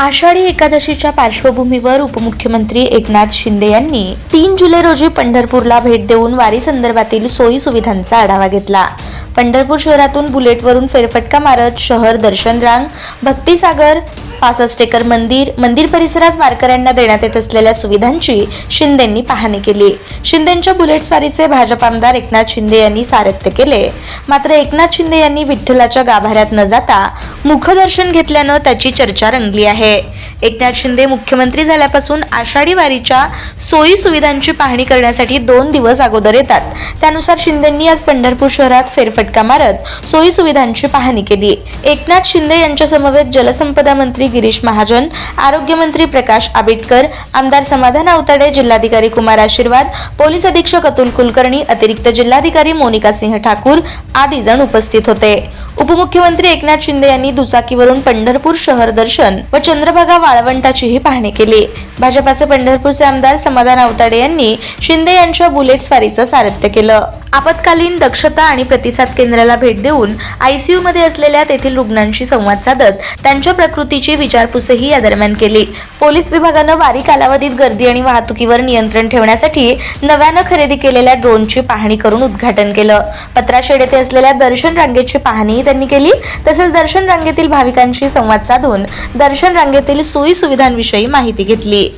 आषाढी एकादशीच्या पार्श्वभूमीवर उपमुख्यमंत्री एकनाथ शिंदे यांनी तीन जुलै रोजी पंढरपूरला भेट देऊन वारी संदर्भातील सोयी सुविधांचा आढावा घेतला. पंढरपूर शहरातून बुलेटवरून फेरफटका मारत शहर दर्शन रांग भक्तिसागर पासष्ट एकर मंदिर मंदिर परिसरात वारकऱ्यांना देण्यात येत असलेल्या सुविधांची शिंदेंनी पाहणी केली. शिंदेंच्या बुलेट स्वारीचे भाजप आमदार एकनाथ शिंदे यांनी सारथ्य केले. मात्र एकनाथ शिंदे यांनी विठ्ठलाच्या गाभाऱ्यात न जाता मुखदर्शन घेतल्यानं त्याची चर्चा रंगली आहे. एकनाथ शिंदे मुख्यमंत्री झाल्यापासून आषाढी वारीच्या सोयी सुविधांची पाहणी करण्यासाठी दोन दिवस अगोदर येतात. त्यानुसार शिंदेंनी आज पंढरपूर शहरात फेरफटका मारत सोयी सुविधांची पाहणी केली. एकनाथ शिंदे यांच्या समवेत जलसंपदा मंत्री गिरीश महाजन आरोग्यमंत्री प्रकाश आंबेडकर आमदार समाधान आवताडे जिल्हाधिकारी कुमार आशीर्वाद पोलीस अधीक्षक अतुल कुलकर्णी अतिरिक्त जिल्हाधिकारी मोनिका सिंह ठाकूर आदी जण उपस्थित होते. उपमुख्यमंत्री एकनाथ शिंदे यांनी दुचाकीवरून पंढरपूर शहर दर्शन व चंद्रभागा वाळवंटाचीही पाहणी केली. भाजपाचे पंढरपूरचे आमदार समाधान अवताडे यांनी शिंदे यांच्या बुलेट स्वारीचं सारथ्य केलं. आपत्कालीन दक्षता आणि प्रतिसाद केंद्राला भेट देऊन आयसीयू मध्ये असलेल्या तेथील रुग्णांशी संवाद साधत त्यांच्या प्रकृतीची विचारपूसही या दरम्यान केली. पोलीस विभागानं वारी कालावधीत गर्दी आणि वाहतुकीवर नियंत्रण ठेवण्यासाठी नव्यानं खरेदी केलेल्या ड्रोनची पाहणी करून उद्घाटन केलं. पत्राशेड येथे असलेल्या दर्शन रांगेची पाहणी त्यांनी केली. तसेच दर्शन रांगेतील भाविकांशी संवाद साधून दर्शन रांगेतील सोयी सुविधांविषयी माहिती घेतली.